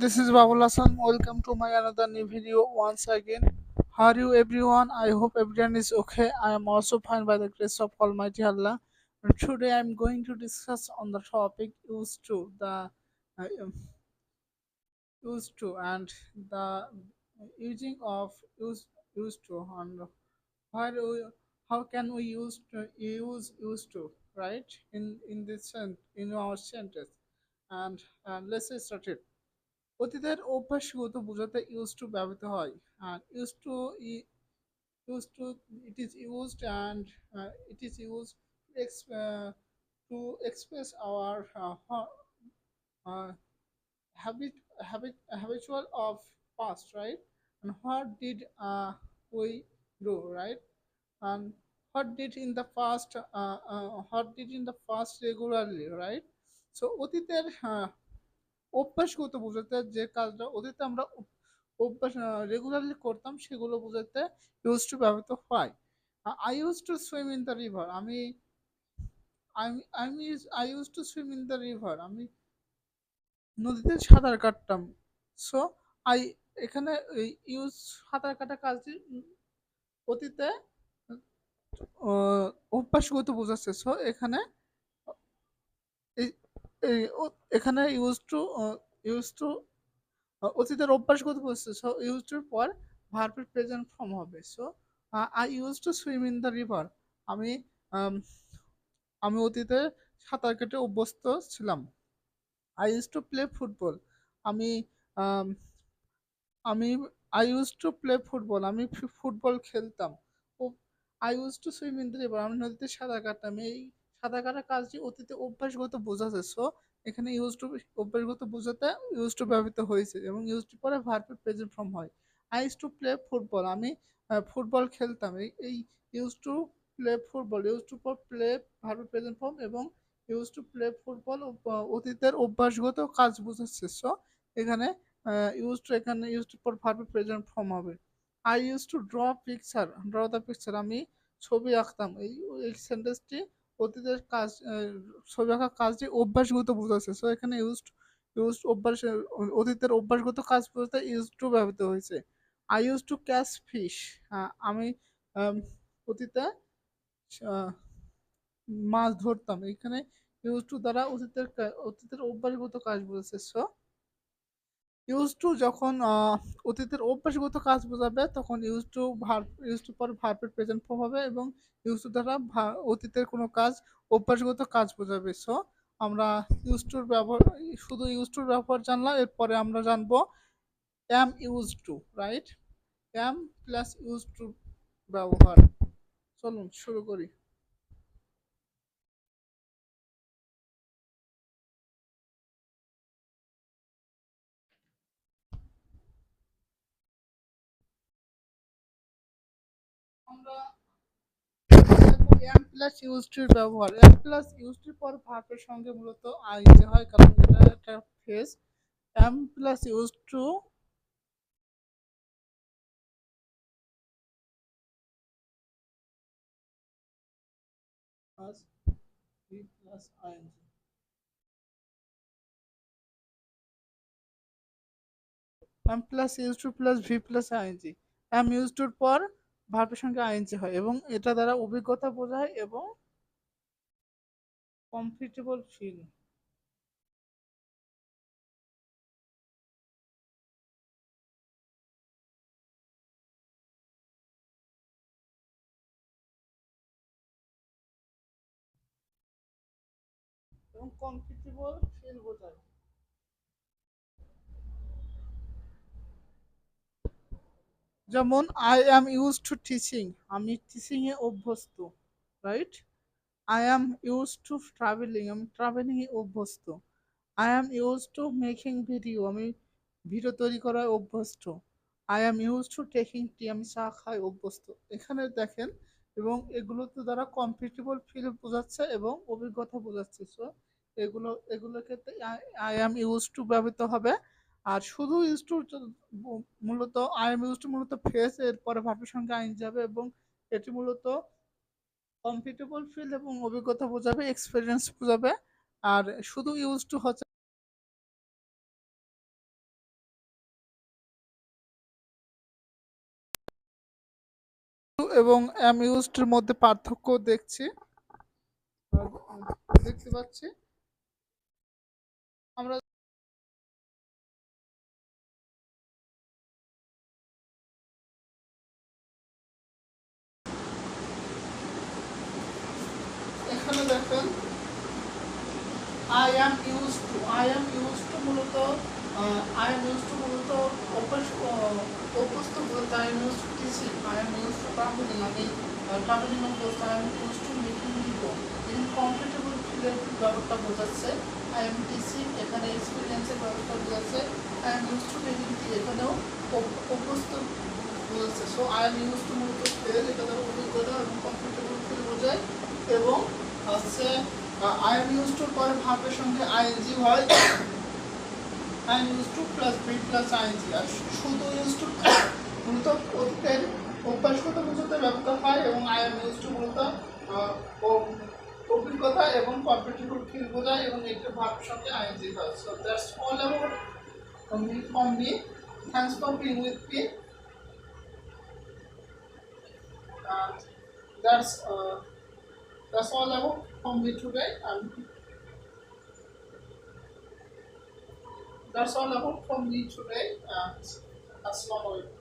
This is Babul Hassan. Welcome to my another new video once again. How are you everyone? I hope everyone is okay. I am also fine by the grace of Almighty Allah. And today I am going to discuss on the topic used to the uh, um, used to and the using of used used to and where we, how can we use to use used to right in in this in our sentence and uh, let's start started অতীতের অভ্যাসগত বোঝাতে use to ব্যবহৃত হয়, আর use to use to it is use and it is use to express our habit habit habitual of past right and what did we do right and what did in the first what did in the first regularly right so অতীতের অভ্যাসগত বোঝাতে যে কাজটা অতীতে আমরা অভ্যাস regularly করতাম সেগুলো বোঝাতে ইউজ টু ব্যবহৃত হয়। I use to swim in the river আমি আমি I use to swim in the river আমি নদীতে সাঁতার কাটতাম। সো আই এখানে ইউজ সাঁতার কাটা কাজটি অতীতে অভ্যাসগত বোঝাচ্ছে। সো এখানে এই এখানে ইউজ টু ইউজ টু অতীতের অভ্যাসগত বোঝাচ্ছে সো ইউজ টুর পর ভার্বের প্রেজেন্ট ফর্ম হবে। So I use to swim in the river আমি আমি অতীতে সাঁতার কেটে অভ্যস্ত ছিলাম। I use to play football আমি আমি I use to play football আমি ফুটবল খেলতাম। I use to swim in the river আমি নদীতে সাঁতার কাটতাম। এই সাঁতার কাটার কাজটি অতীতে অভ্যাসগত বোঝাচ্ছে সো এখানে ইউজ টু অভ্যাসগত বোঝাতে ইউজ টু ব্যবহৃত হয়েছে এবং ইউজ টু পরে ভার্বের প্রেজেন্ট ফর্ম হয়। I use to play football আমি ফুটবল খেলতাম। এই use to play football use to পর প্লে ভার্বের প্রেজেন্ট ফর্ম এবং ইউজ টু প্লে ফুটবল অতীতের অভ্যাসগত কাজ বোঝাচ্ছে। সো এখানে ইউজ টু এখানে ইউজ টু পর ভার্বের প্রেজেন্ট ফর্ম হবে। I use to draw picture draw the picture আমি ছবি আঁকতাম। এই এই সেন্টেন্সটি অতীতের কাজ ছবি আঁকার কাজটি অভ্যাসগত বোঝাচ্ছে। সো এখানে ইউজ ইউজ অভ্যাস, অতীতের অভ্যাসগত কাজ বোঝাতে ইউজ টু ব্যবহৃত হয়েছে। I use to catch fish হ্যাঁ আমি অতীতে মাছ ধরতাম। এখানে ইউজ টু দ্বারা অতীতের অতীতের অভ্যাসগত কাজ বোঝাচ্ছে। সো ইউজ টু যখন অতীতের অভ্যাসগত কাজ বোঝাবে, তখন use to verb use to পর ভার্বের প্রেজেন্ট ফর্ম হবে এবং ইউজ টু দ্বারা অতীতের কোনো কাজ, অভ্যাসগত কাজ বোঝাবে। সো আমরা ইউজ টুর ব্যবহার, শুধু ইউজ টুর ব্যবহার জানলাম, এরপরে আমরা জানব am use to right am plus use to ব্যবহার। চলুন, শুরু করি। এম প্লাস ইউজ টুর ব্যবহার প্লাস ইউজ টুর পর ভার্বের am use to V plus ING am plus use to plus V plus ING am use টুর পর ভার্বের সঙ্গে আইএনজি হয় এবং এটা দ্বারা অভিজ্ঞতা বোঝায় এবং কমফর্টেবল ফিল এবং কমফর্টেবল ফিল বোঝায়। যেমন I am use to teaching আমি টিচিং এ অভ্যস্ত right I am use to traveling আমি ট্রাভেলিং এ অভ্যস্ত। I am use to making video আমি ভিডিও তৈরি করায় অভ্যস্ত। I am use to taking tea আমি চা খাই অভ্যস্ত। এখানে দেখেন, এবং এগুলোতে দ্বারা কমফর্টেবল ফিল বোঝাচ্ছে এবং অভিজ্ঞতা বোঝাচ্ছে। সো এগুলো এগুলোর ক্ষেত্রে আই অ্যাম ইউজ টু ব্যবহৃত হবে। আর শুধু ইউজটু মূলত আই এম মূলত ফেস এর পরে ভাবের সঙ্গে আইন যাবে এবং এটি মূলত কমফিটেবল ফিল এবং অভিজ্ঞতা বোঝাবে এক্সপিরিয়েন্স বোঝাবে। আর শুধু ইউজ টু হচ্ছে এবং এম ইউজড এর মধ্যে পার্থক্য দেখছি। দেখতে পাচ্ছি। আমরা দেখেন I am use to I am use to মূলত আই এম ইউজ টু মূলত অভ্যস্ত বলতে I am use to teaching I am use to travelling আমি ট্রাভেলিং অভ্যস্ত I am use to making video এখানে কমফোর্টেবল ফিলের ব্যাপারটা বোঝাচ্ছে আই এম টিচিং এখানে এক্সপিরিয়েন্সের ব্যাপারটা বোঝাচ্ছে I am use to making এখানেও অভ- অভ্যস্ত বোঝাচ্ছে। So I am use to মূলত ফেল এটা দ্বারা অভিজ্ঞতা এবং কমফোর্টেবল ফিল বোঝায় এবং হচ্ছে আই এম ইউজ টু পরে ভাবের সঙ্গে আইএনজি হয়। I am use to plus B plus ING আর শুধু ইউজ টু মূলত অতীতের অভ্যাসগত বোঝাতে ব্যবহার হয় এবং আই এম ইউজ টু মূলত অভিজ্ঞতা এবং কম্পিটিটিভ ফিল বোঝায় এবং একটা ভাবের সঙ্গে আইএনজি হয়। So that's all about me thanks for being with me and that's uh, that's all about from me today and that's all about from me today and assalamu alaikum